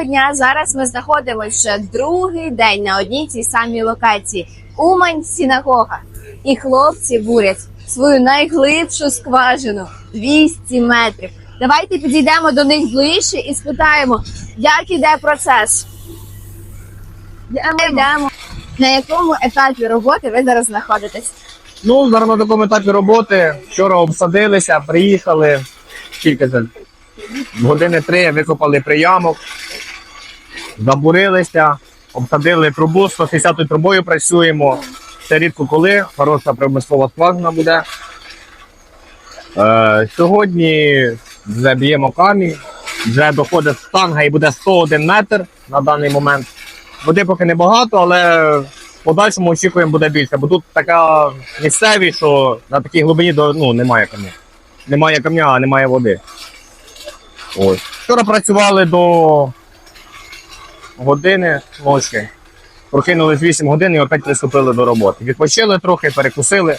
Доброго дня! Зараз ми знаходимося вже другий день на одній цій самій локації. Умань синагога. І хлопці бурять свою найглибшу скважину 200 метрів. Давайте підійдемо до них ближче і спитаємо, як іде процес. Йдемо. На якому етапі роботи ви зараз знаходитесь? Ну, зараз на такому етапі роботи. Вчора обсадилися, приїхали. Скільки це? Години три викопали приямок, забурилися, обсадили трубу, 160 трубою працюємо. Це рідко коли, хороша промислова скважина буде. Е, сьогодні вже б'ємо камінь, вже доходить штанга і буде 101 метр на даний момент. Води поки небагато, але в подальшому очікуємо буде більше, бо тут така місцевість, що на такій глибині ну, немає камня. Немає камня, а немає води. Ось. Вчора працювали до години ночі. Прокинулись 8 годин і опять приступили до роботи. Відпочили трохи, перекусили.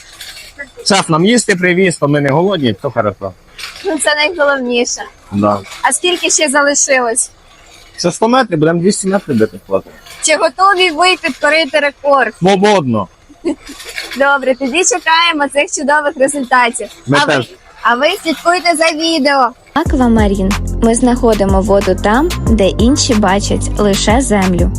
Шеф нам їсти привіз, то ми не голодні, то хорошо. Ну, це найголовніше. Да. А скільки ще залишилось? Це 100 метрів, будемо 200 метрів бити плати. Чи готові ви підкорити рекорд? Свободно. Добре, тоді чекаємо цих чудових результатів. Ми а, ви, а ви слідкуйте за відео. Аквамарін. Ми знаходимо воду там, де інші бачать лише землю.